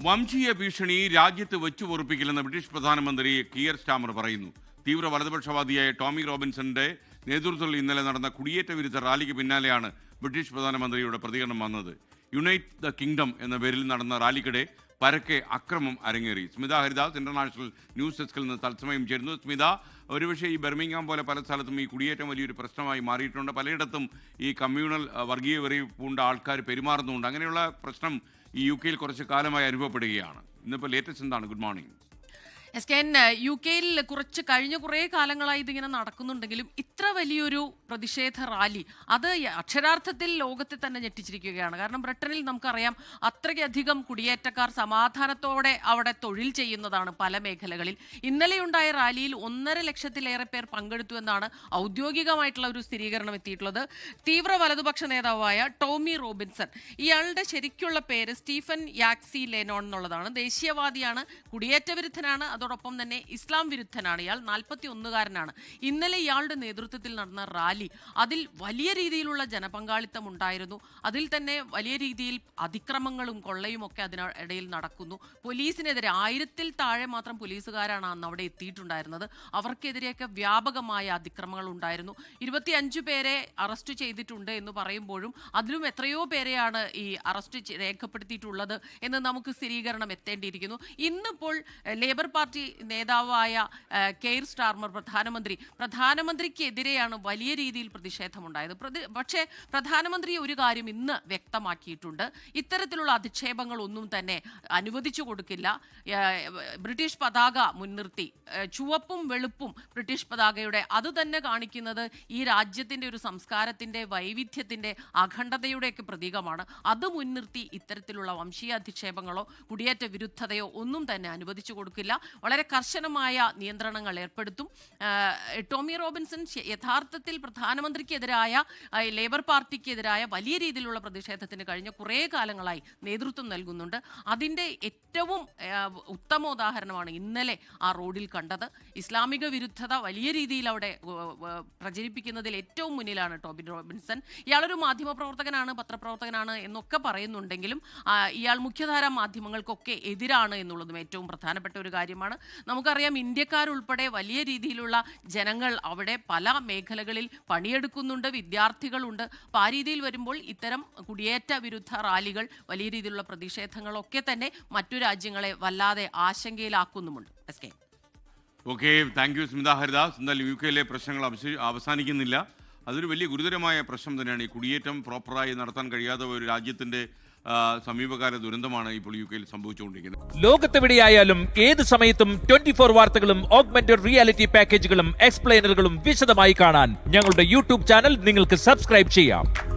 വംശീയ ഭീഷണി രാജ്യത്ത് വെച്ചു പൊറുപ്പിക്കില്ലെന്ന് ബ്രിട്ടീഷ് പ്രധാനമന്ത്രി കിയർ സ്റ്റാമർ പറയുന്നു. തീവ്ര വലതുപക്ഷവാദിയായ ടോമി റോബിൻസന്റെ നേതൃത്വത്തിൽ ഇന്നലെ നടന്ന കുടിയേറ്റ വിരുദ്ധ റാലിക്ക് പിന്നാലെയാണ് ബ്രിട്ടീഷ് പ്രധാനമന്ത്രിയുടെ പ്രതികരണം വന്നത്. യുണൈറ്റ് ദ കിങ്ഡം എന്ന പേരിൽ നടന്ന റാലിക്കിടെ പരക്കെ അക്രമം അരങ്ങേറി. സ്മിത ഹരിദാസ് ഇന്റർനാഷണൽ ന്യൂസ് ഡെസ്കിൽ നിന്ന് തത്സമയം ചേരുന്നു. സ്മിത ഒരുപക്ഷെ ഈ ബെർമിംഗാം പോലെ പല സ്ഥലത്തും ഈ കുടിയേറ്റം വലിയൊരു പ്രശ്നമായി മാറിയിട്ടുണ്ട്. പലയിടത്തും ഈ കമ്മ്യൂണൽ വർഗീയ വെറി പൂണ്ട ആൾക്കാർ പെരുമാറുന്നുണ്ട്. അങ്ങനെയുള്ള പ്രശ്നം ഈ യു കെയിൽ കുറച്ച് കാലമായി അനുഭവപ്പെടുകയാണ്. ഇന്നിപ്പോൾ ലേറ്റസ്റ്റ് എന്താണ്? Good morning S K U കെയിൽ കുറച്ച് കഴിഞ്ഞ കുറേ കാലങ്ങളായി ഇതിങ്ങനെ നടക്കുന്നുണ്ടെങ്കിലും ഇത്ര വലിയൊരു പ്രതിഷേധ റാലി അത് അക്ഷരാർത്ഥത്തിൽ ലോകത്തെ തന്നെ ഞെട്ടിച്ചിരിക്കുകയാണ്. കാരണം ബ്രിട്ടനിൽ നമുക്കറിയാം അത്രയ്ക്കധികം കുടിയേറ്റക്കാർ സമാധാനത്തോടെ അവിടെ തൊഴിൽ ചെയ്യുന്നതാണ് പല മേഖലകളിൽ. ഇന്നലെയുണ്ടായ റാലിയിൽ ഒന്നര ലക്ഷത്തിലേറെ പേർ പങ്കെടുത്തു എന്നാണ് ഔദ്യോഗികമായിട്ടുള്ള ഒരു സ്ഥിരീകരണം എത്തിയിട്ടുള്ളത്. തീവ്ര വലതുപക്ഷ നേതാവായ ടോമി റോബിൻസൺ. ഇയാളുടെ ശരിക്കുള്ള പേര് സ്റ്റീഫൻ യാക്സി ലെനോൺ എന്നുള്ളതാണ്. ദേശീയവാദിയാണ് കുടിയേറ്റ വിരുദ്ധനാണ് അതോടൊപ്പം തന്നെ ഇസ്ലാം വിരുദ്ധനാണ്. ഇയാൾ നാൽപ്പത്തി ഒന്നുകാരനാണ് ഇന്നലെ ഇയാളുടെ നേതൃത്വത്തിൽ നടന്ന റാലി അതിൽ വലിയ രീതിയിലുള്ള ജനപങ്കാളിത്തം ഉണ്ടായിരുന്നു. അതിൽ തന്നെ വലിയ രീതിയിൽ അതിക്രമങ്ങളും കൊള്ളയും ഒക്കെ അതിനിടയിൽ നടക്കുന്നു. പോലീസിനെതിരെ ആയിരത്തിൽ താഴെ മാത്രം പോലീസുകാരാണ് അന്ന് അവിടെ എത്തിയിട്ടുണ്ടായിരുന്നത്. അവർക്കെതിരെയൊക്കെ വ്യാപകമായ അതിക്രമങ്ങൾ ഉണ്ടായിരുന്നു. ഇരുപത്തിയഞ്ചു പേരെ അറസ്റ്റ് ചെയ്തിട്ടുണ്ട് എന്ന് പറയുമ്പോഴും അതിലും എത്രയോ പേരെയാണ് ഈ അറസ്റ്റ് രേഖപ്പെടുത്തിയിട്ടുള്ളത് എന്ന് നമുക്ക് സ്ഥിരീകരണം എത്തേണ്ടിയിരിക്കുന്നു. ഇന്നിപ്പോൾ ലേബർ പാർട്ടി നേതാവായ എഹ്, കെയർ സ്റ്റാർമർ പ്രധാനമന്ത്രി. പ്രധാനമന്ത്രിക്കെതിരെയാണ് വലിയ രീതിയിൽ പ്രതിഷേധമുണ്ടായത്. പ്രതി പക്ഷേ പ്രധാനമന്ത്രി ഒരു കാര്യം ഇന്ന് വ്യക്തമാക്കിയിട്ടുണ്ട്. ഇത്തരത്തിലുള്ള അധിക്ഷേപങ്ങൾ ഒന്നും തന്നെ അനുവദിച്ചു കൊടുക്കില്ല. ബ്രിട്ടീഷ് പതാക മുൻനിർത്തി. ചുവപ്പും വെളുപ്പും ബ്രിട്ടീഷ് പതാകയുടെ അത് തന്നെ കാണിക്കുന്നത് ഈ രാജ്യത്തിന്റെ ഒരു സംസ്കാരത്തിന്റെ വൈവിധ്യത്തിന്റെ അഖണ്ഡതയുടെയൊക്കെ പ്രതീകമാണ്. അത് മുൻനിർത്തി ഇത്തരത്തിലുള്ള വംശീയ അധിക്ഷേപങ്ങളോ കുടിയേറ്റ വിരുദ്ധതയോ ഒന്നും തന്നെ അനുവദിച്ചു കൊടുക്കില്ല. വളരെ കർശനമായ നിയന്ത്രണങ്ങൾ ഏർപ്പെടുത്തും. ടോമി റോബിൻസൺ യഥാർത്ഥത്തിൽ പ്രധാനമന്ത്രിക്കെതിരായ ലേബർ പാർട്ടിക്കെതിരായ വലിയ രീതിയിലുള്ള പ്രതിഷേധത്തിന് കഴിഞ്ഞ കുറേ കാലങ്ങളായി നേതൃത്വം നൽകുന്നുണ്ട്. അതിന്റെ ഏറ്റവും ഉത്തമ ഉദാഹരണമാണ് ഇന്നലെ ആ റോഡിൽ കണ്ടത്. ഇസ്ലാമിക വിരുദ്ധത വലിയ രീതിയിൽ അവിടെ പ്രചരിപ്പിക്കുന്നതിൽ ഏറ്റവും മുന്നിലാണ് ടോബിൻ റോബിൻസൺ. ഇയാളൊരു മാധ്യമപ്രവർത്തകനാണ് പത്രപ്രവർത്തകനാണ് എന്നൊക്കെ പറയുന്നുണ്ടെങ്കിലും ഇയാൾ മുഖ്യധാര മാധ്യമങ്ങൾക്കൊക്കെ എതിരാണ് എന്നുള്ളതും ഏറ്റവും പ്രധാനപ്പെട്ട ഒരു കാര്യമാണ്. നമുക്കറിയാം ഇന്ത്യക്കാരുൾപ്പെടെ വലിയ രീതിയിലുള്ള ജനങ്ങൾ അവിടെ പല മേഖലകളിൽ പണിയെടുക്കുന്നുണ്ട് വിദ്യാർത്ഥികളുണ്ട്. അപ്പോൾ ആ രീതിയിൽ വരുമ്പോൾ ഇത്തരം കുടിയേറ്റ വിരുദ്ധ റാലികൾ വലിയ രീതിയിലുള്ള പ്രതിഷേധങ്ങളൊക്കെ തന്നെ മറ്റു രാജ്യങ്ങളെ വല്ലാതെ ആശങ്കയിലാക്കുന്നുമുണ്ട്. S K. Okay thank you Smitha Haridas. എന്തായാലും യു കെയിലെ പ്രശ്നങ്ങൾ അവസാനിക്കുന്നില്ല. അതൊരു വലിയ ഗുരുതരമായ പ്രശ്നം തന്നെയാണ് ഈ കുടിയേറ്റം പ്രോപ്പറായി നടത്താൻ കഴിയാത്ത ഒരു രാജ്യത്തിന്റെ ആ, സമീപകാല ദുരന്തമാണ് ഇപ്പോൾ യു കെയിൽ സംഭവിച്ചുകൊണ്ടിരിക്കുന്നത്. ലോകത്തെവിടെയായാലും ഏത് സമയത്തും ട്വന്റി ഫോർ വാർത്തകളും ഓഗ്മെന്റഡ് റിയാലിറ്റി പാക്കേജുകളും എക്സ്പ്ലെയിനറുകളും വിശദമായി കാണാൻ ഞങ്ങളുടെ യൂട്യൂബ് ചാനൽ നിങ്ങൾക്ക് സബ്സ്ക്രൈബ് ചെയ്യാം.